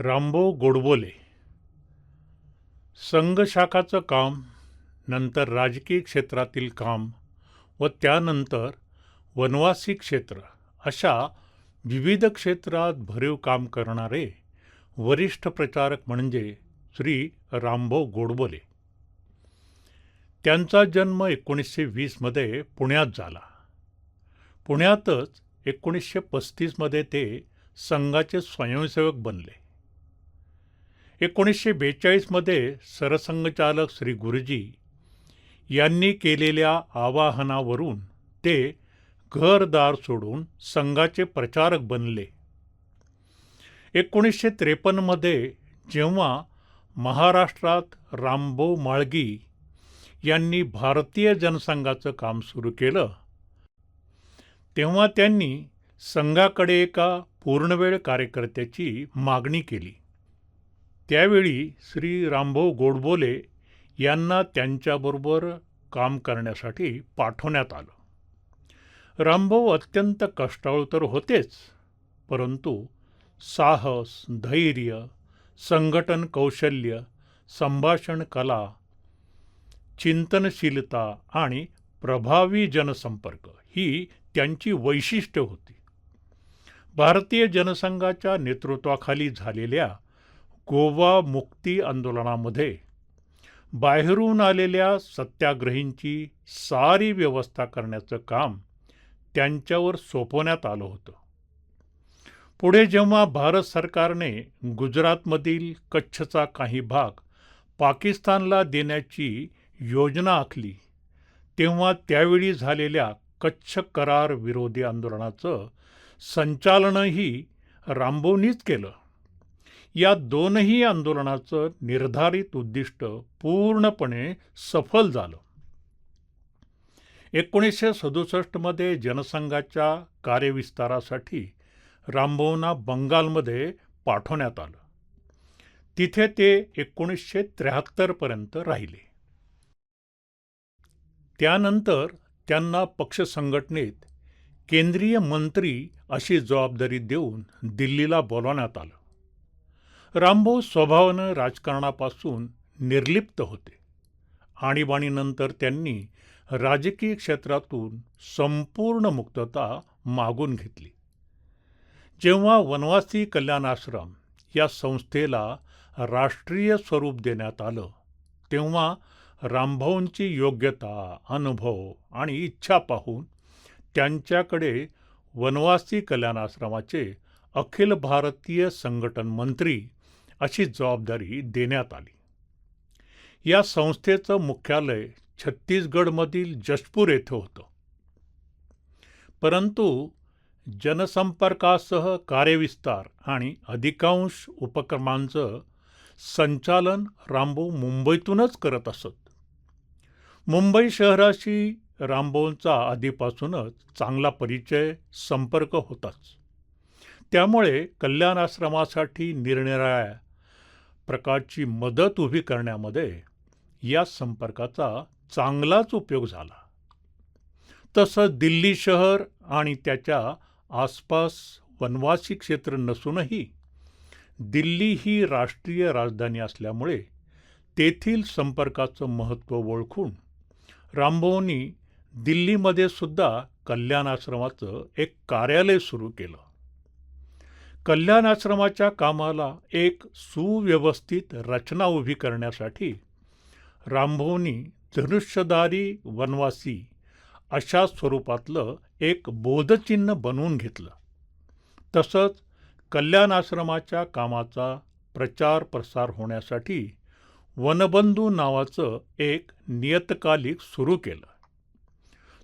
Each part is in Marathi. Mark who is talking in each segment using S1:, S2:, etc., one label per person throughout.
S1: रामभाऊ गोडबोले. संघशाखाचं काम नंतर राजकीय क्षेत्रातील काम व त्यानंतर वनवासी क्षेत्र अशा विविध क्षेत्रात भरीव काम करणारे वरिष्ठ प्रचारक म्हणजे श्री रामभाऊ गोडबोले. त्यांचा जन्म एकोणीसशे वीसमध्ये पुण्यात झाला. पुण्यातच एकोणीसशे पस्तीसमध्ये ते संघाचे स्वयंसेवक बनले. एकोणीसशे बेचाळीसमध्ये सरसंघचालक श्री गुरुजी यांनी केलेल्या आवाहनावरून ते घरदार सोडून संघाचे प्रचारक बनले. एकोणीसशे त्रेपन्नमध्ये जेव्हा महाराष्ट्रात रामभाऊ माळगी यांनी भारतीय जनसंघाचं काम सुरू केलं तेव्हा त्यांनी संघाकडे एका पूर्णवेळ कार्यकर्त्याची मागणी केली. त्यावेळी श्री रामभाऊ गोडबोले यांना त्यांच्याबरोबर काम करण्यासाठी पाठवण्यात आलं. रामभाऊ अत्यंत कष्टाळू तर होतेच परंतु साहस धैर्य संघटन कौशल्य संभाषण कला चिंतनशीलता आणि प्रभावी जनसंपर्क ही त्यांची वैशिष्ट्य होती. भारतीय जनसंघाच्या नेतृत्वाखाली झालेल्या गोवा मुक्ती आंदोलनामध्ये बाहेरून आलेल्या सत्याग्रहींची सारी व्यवस्था करण्याचं काम त्यांच्यावर सोपवण्यात आलं होतं. पुढे जेव्हा भारत सरकारने गुजरातमधील कच्छचा काही भाग पाकिस्तानला देण्याची योजना आखली तेव्हा त्यावेळी झालेल्या कच्छ करार विरोधी आंदोलनाचं संचालनही रामबोनीच केलं. या दोनही आंदोलनाचं निर्धारित उद्दिष्ट पूर्णपणे सफल झालं. एकोणीसशे सदुसष्टमध्ये जनसंघाच्या कार्यविस्तारासाठी रामभाऊंना बंगालमध्ये पाठवण्यात आलं. तिथे ते एकोणीसशे त्र्याहत्तरपर्यंत राहिले. त्यानंतर त्यांना पक्ष संघटनेत केंद्रीय मंत्री अशी जबाबदारी देऊन दिल्लीला बोलावण्यात आलं. रामभाऊ स्वभावानं राजकारणापासून निर्लिप्त होते. आणीबाणीनंतर त्यांनी राजकीय क्षेत्रातून संपूर्ण मुक्तता मागून घेतली. जेव्हा वनवासी कल्याण आश्रम या संस्थेला राष्ट्रीय स्वरूप देण्यात आलं तेव्हा रामभाऊंची योग्यता अनुभव आणि इच्छा पाहून त्यांच्याकडे वनवासी कल्याण आश्रमाचे अखिल भारतीय संघटन मंत्री अशी जबाबदारी देण्यात आली. या संस्थेचं मुख्यालय छत्तीसगडमधील जशपूर येथे होतं. परंतु जनसंपर्कासह कार्यविस्तार आणि अधिकांश उपक्रमांचं संचालन रामबो मुंबईतूनच करत असत. मुंबई शहराशी रामबोंचा आधीपासूनच चांगला परिचय संपर्क होताच. त्यामुळे कल्याण आश्रमासाठी निरनिराळ्या प्रकारची मदत उभी करण्यामध्ये या संपर्काचा चांगलाच उपयोग झाला. तसं दिल्ली शहर आणि त्याच्या आसपास वनवासी क्षेत्र नसूनही दिल्ली ही राष्ट्रीय राजधानी असल्यामुळे तेथील संपर्काचं महत्त्व ओळखून रामभाऊंनी दिल्लीमध्ये सुद्धा कल्याण आश्रमाचं एक कार्यालय सुरू केलं. कल्याण आश्रमाच्या कामाला एक सुव्यवस्थित रचना उभी करण्यासाठी रामभाऊनी धनुष्यधारी वनवासी अशा स्वरूपातलं एक बोधचिन्ह बनवून घेतलं. तसंच कल्याण आश्रमाच्या कामाचा प्रचार प्रसार होण्यासाठी वनबंधू नावाचं एक नियतकालिक सुरू केलं.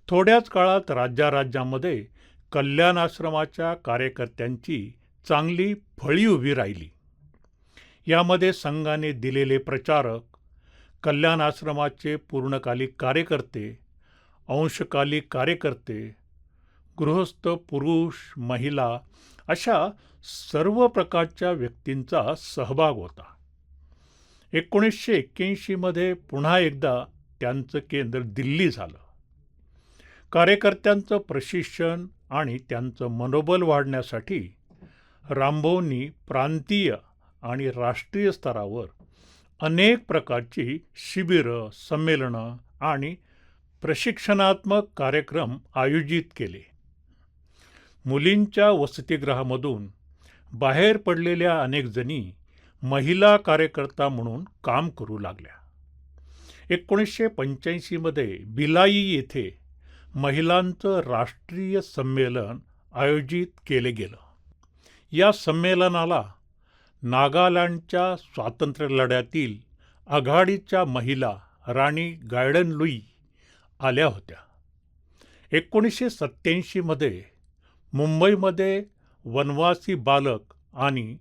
S1: थोड्याच काळात राज्याराज्यामध्ये कल्याण आश्रमाच्या कार्यकर्त्यांची चांगली फळी उभी राहिली. यामध्ये संघाने दिलेले प्रचारक कल्याण आश्रमाचे पूर्णकालिक कार्यकर्ते अंशकालिक कार्यकर्ते गृहस्थ पुरुष महिला अशा सर्व प्रकारच्या व्यक्तींचा सहभाग होता. एकोणीसशे एक्क्याऐंशीमध्ये पुन्हा एकदा त्यांचं केंद्र दिल्ली झालं. कार्यकर्त्यांचं प्रशिक्षण आणि त्यांचं मनोबल वाढण्यासाठी रामभाऊंनी प्रांतीय आणि राष्ट्रीय स्तरावर अनेक प्रकारची शिबिरं संमेलनं आणि प्रशिक्षणात्मक कार्यक्रम आयोजित केले. मुलींच्या वसतिगृहामधून बाहेर पडलेल्या अनेक जणी महिला कार्यकर्ता म्हणून काम करू लागल्या. एकोणीसशे पंच्याऐंशीमध्ये बिलाई येथे महिलांचं राष्ट्रीय संमेलन आयोजित केले गेलं. या संमेलनाला नागालँडच्या स्वातंत्र्यलढ्यातील आघाडीच्या महिला राणी गायडन लुई आल्या होत्या. एकोणीसशे सत्त्याऐंशीमध्ये मुंबईमध्ये वनवासी बालक आणि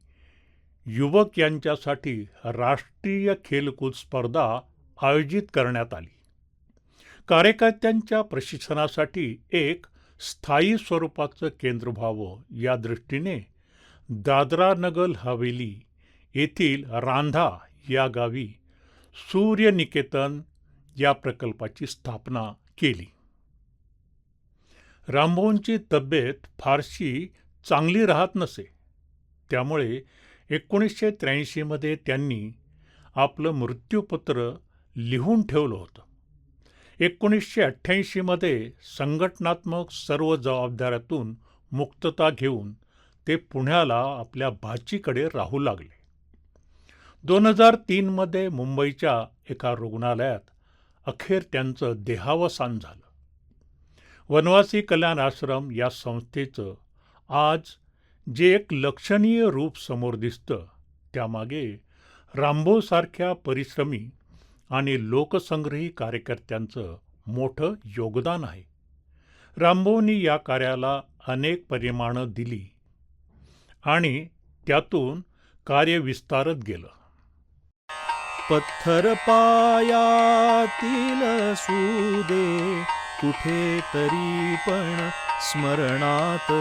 S1: युवक यांच्यासाठी राष्ट्रीय खेलकूद स्पर्धा आयोजित करण्यात आली. कार्यकर्त्यांच्या प्रशिक्षणासाठी एक स्थायी स्वरूपाचं केंद्र व्हावं या दृष्टीने दादरा नगर हवेली येथील रांधा या गावी सूर्यनिकेतन या प्रकल्पाची स्थापना केली. रामभाऊंची तब्येत फारशी चांगली राहत नसे. त्यामुळे एकोणीसशे त्र्याऐंशीमध्ये त्यांनी आपलं मृत्यूपत्र लिहून ठेवलं होतं. एकोणीसशे अठ्ठ्याऐंशीमध्ये संघटनात्मक सर्व जबाबदाऱ्यातून मुक्तता घेऊन ते पुण्याला आपल्या भाचीकडे राहू लागले. दोन हजार तीनमध्ये मुंबईच्या एका रुग्णालयात अखेर त्यांचं देहावसान झालं. वनवासी कल्याण आश्रम या संस्थेचं आज जे एक लक्षणीय रूप समोर दिसतं त्यामागे रामभोसारख्या परिश्रमी आणि लोकसंग्रही कार्यकर्त्यांचं मोठं योगदान आहे. रामभाऊंनी या कार्याला अनेक परिमाणं दिली. आणि त्यातून कार्य विस्तारत गेलं.
S2: पत्थर पायातील सुदे कुठे तरी पण स्मरणात.